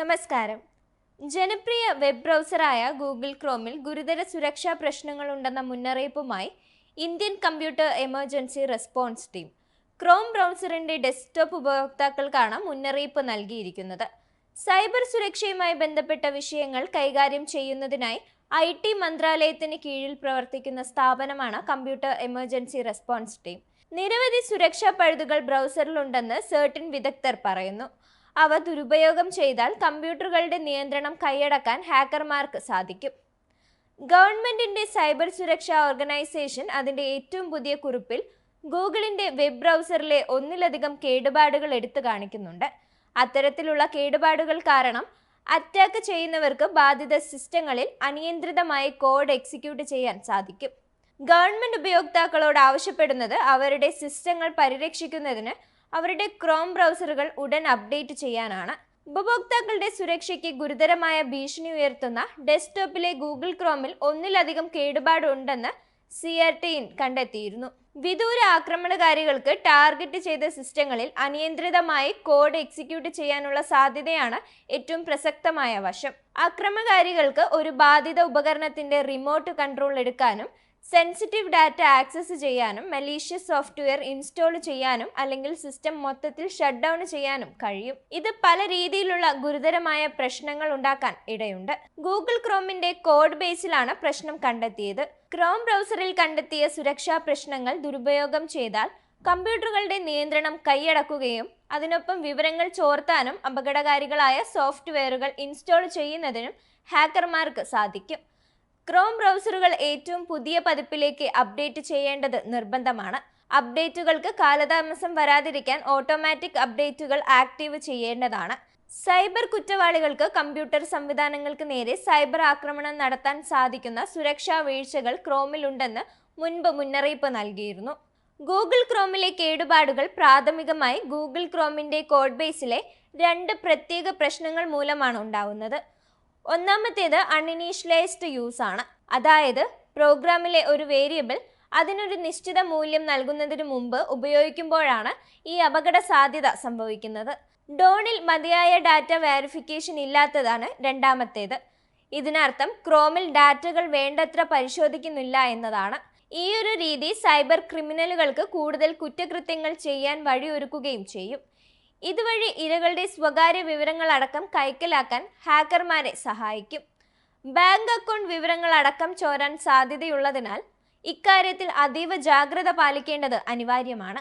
നമസ്കാരം. ജനപ്രിയ web ബ്രൗസറായ Google ക്രോമിൽ ഗുരുതര സുരക്ഷാ പ്രശ്നങ്ങളുണ്ടെന്ന മുന്നറിയിപ്പുമായി Indian computer emergency response team. Chrome ബ്രൗസറിന്റെ desktop ഉപയോക്താക്കൾക്കാണ് മുന്നറിയിപ്പ് നൽകിയിരിക്കുന്നത്. സൈബർ സുരക്ഷയുമായി ബന്ധപ്പെട്ട വിഷയങ്ങൾ കൈകാര്യം ചെയ്യുന്നതിനായി ഐ ടി മന്ത്രാലയത്തിന് കീഴിൽ പ്രവർത്തിക്കുന്ന സ്ഥാപനമാണ് കമ്പ്യൂട്ടർ എമർജൻസി റെസ്പോൺസ് ടീം. നിരവധി സുരക്ഷാ പഴുതുകൾ ബ്രൗസറിലുണ്ടെന്ന് സേർട്ടിൻ വിദഗ്ധർ പറയുന്നു. അവ ദുരുപയോഗം ചെയ്താൽ കമ്പ്യൂട്ടറുകളുടെ നിയന്ത്രണം കൈയടക്കാൻ ഹാക്കർമാർക്ക് സാധിക്കും. ഗവൺമെന്റിന്റെ സൈബർ സുരക്ഷാ ഓർഗനൈസേഷൻ അതിന്റെ ഏറ്റവും പുതിയ കുറിപ്പിൽ ഗൂഗിളിന്റെ വെബ് ബ്രൗസറിലെ ഒന്നിലധികം കേടുപാടുകൾ എടുത്തു കാണിക്കുന്നുണ്ട്. അത്തരത്തിലുള്ള കേടുപാടുകൾ കാരണം അറ്റാക്ക് ചെയ്യുന്നവർക്ക് ബാധിത സിസ്റ്റങ്ങളിൽ അനിയന്ത്രിതമായി കോഡ് എക്സിക്യൂട്ട് ചെയ്യാൻ സാധിക്കും. ഗവൺമെന്റ് ഉപയോക്താക്കളോട് ആവശ്യപ്പെടുന്നത് അവരുടെ സിസ്റ്റങ്ങൾ പരിരക്ഷിക്കുന്നതിന് അവരുടെ ക്രോം ബ്രൗസറുകൾ ഉടൻ അപ്ഡേറ്റ് ചെയ്യാനാണ്. ഉപഭോക്താക്കളുടെ സുരക്ഷയ്ക്ക് ഗുരുതരമായ ഭീഷണി ഉയർത്തുന്ന ഡെസ്ക്ടോപ്പിലെ ഗൂഗിൾ ക്രോമിൽ ഒന്നിലധികം കേടുപാടുണ്ടെന്ന് സി ആർ ടി കണ്ടെത്തിയിരുന്നു. വിദൂര ആക്രമണകാരികൾക്ക് ടാർഗറ്റ് ചെയ്ത സിസ്റ്റങ്ങളിൽ അനിയന്ത്രിതമായി കോഡ് എക്സിക്യൂട്ട് ചെയ്യാനുള്ള സാധ്യതയാണ് ഏറ്റവും പ്രസക്തമായ വശം. ആക്രമണകാരികൾക്ക് ഒരു ബാധിത ഉപകരണത്തിന്റെ റിമോട്ട് കൺട്രോൾ എടുക്കാനും സെൻസിറ്റീവ് ഡാറ്റ ആക്സസ് ചെയ്യാനും മലീഷ്യസ് സോഫ്റ്റ്വെയർ ഇൻസ്റ്റാൾ ചെയ്യാനും അല്ലെങ്കിൽ സിസ്റ്റം മൊത്തത്തിൽ ഷട്ട് ഡൗൺ ചെയ്യാനും കഴിയും. ഇത് പല രീതിയിലുള്ള ഗുരുതരമായ പ്രശ്നങ്ങൾ ഉണ്ടാക്കാൻ ഇടയുണ്ട്. ഗൂഗിൾ ക്രോമിന്റെ കോഡ് ബേസിലാണ് പ്രശ്നം കണ്ടെത്തിയത്. ക്രോം ബ്രൗസറിൽ കണ്ടെത്തിയ സുരക്ഷാ പ്രശ്നങ്ങൾ ദുരുപയോഗം ചെയ്താൽ കമ്പ്യൂട്ടറുകളുടെ നിയന്ത്രണം കൈയടക്കുകയും അതിനൊപ്പം വിവരങ്ങൾ ചോർത്താനും അപകടകാരികളായ സോഫ്റ്റ്വെയറുകൾ ഇൻസ്റ്റാൾ ചെയ്യുന്നതിനും ഹാക്കർമാർക്ക് സാധിക്കും. ക്രോം ബ്രൗസറുകൾ ഏറ്റവും പുതിയ പതിപ്പിലേക്ക് അപ്ഡേറ്റ് ചെയ്യേണ്ടത് നിർബന്ധമാണ്. അപ്ഡേറ്റുകൾക്ക് കാലതാമസം വരാതിരിക്കാൻ ഓട്ടോമാറ്റിക് അപ്ഡേറ്റുകൾ ആക്റ്റീവ് ചെയ്യേണ്ടതാണ്. സൈബർ കുറ്റവാളികൾക്ക് കമ്പ്യൂട്ടർ സംവിധാനങ്ങൾക്ക് നേരെ സൈബർ ആക്രമണം നടത്താൻ സാധിക്കുന്ന സുരക്ഷാ വീഴ്ചകൾ ക്രോമിലുണ്ടെന്ന് മുൻപ് മുന്നറിയിപ്പ് നൽകിയിരുന്നു. ഗൂഗിൾ ക്രോമിലെ കേടുപാടുകൾ പ്രാഥമികമായി ഗൂഗിൾ ക്രോമിന്റെ കോഡ് ബേസിലെ രണ്ട് പ്രത്യേക പ്രശ്നങ്ങൾ മൂലമാണ് ഉണ്ടാവുന്നത്. ഒന്നാമത്തേത് അൺഇനീഷ്യലൈസ്ഡ് യൂസ് ആണ്. അതായത് പ്രോഗ്രാമിലെ ഒരു വേരിയബിൾ അതിനൊരു നിശ്ചിത മൂല്യം നൽകുന്നതിന് മുമ്പ് ഉപയോഗിക്കുമ്പോഴാണ് ഈ അപകട സാധ്യത സംഭവിക്കുന്നത്. ഡോണിൽ മതിയായ ഡാറ്റ വെരിഫിക്കേഷൻ ഇല്ലാത്തതാണ് രണ്ടാമത്തേത്. ഇതിനർത്ഥം ക്രോമിൽ ഡാറ്റകൾ വേണ്ടത്ര പരിശോധിക്കുന്നില്ല എന്നതാണ്. ഈ ഒരു രീതി സൈബർ ക്രിമിനലുകൾക്ക് കൂടുതൽ കുറ്റകൃത്യങ്ങൾ ചെയ്യാൻ വഴിയൊരുക്കുകയും ചെയ്യും. ഇതുവഴി ഇരകളുടെ സ്വകാര്യ വിവരങ്ങൾ അടക്കം കൈക്കലാക്കാൻ ഹാക്കർമാരെ സഹായിക്കും. ബാങ്ക് അക്കൗണ്ട് വിവരങ്ങൾ അടക്കം ചോരാൻ സാധ്യതയുള്ളതിനാൽ ഇക്കാര്യത്തിൽ അതീവ ജാഗ്രത പാലിക്കേണ്ടത് അനിവാര്യമാണ്.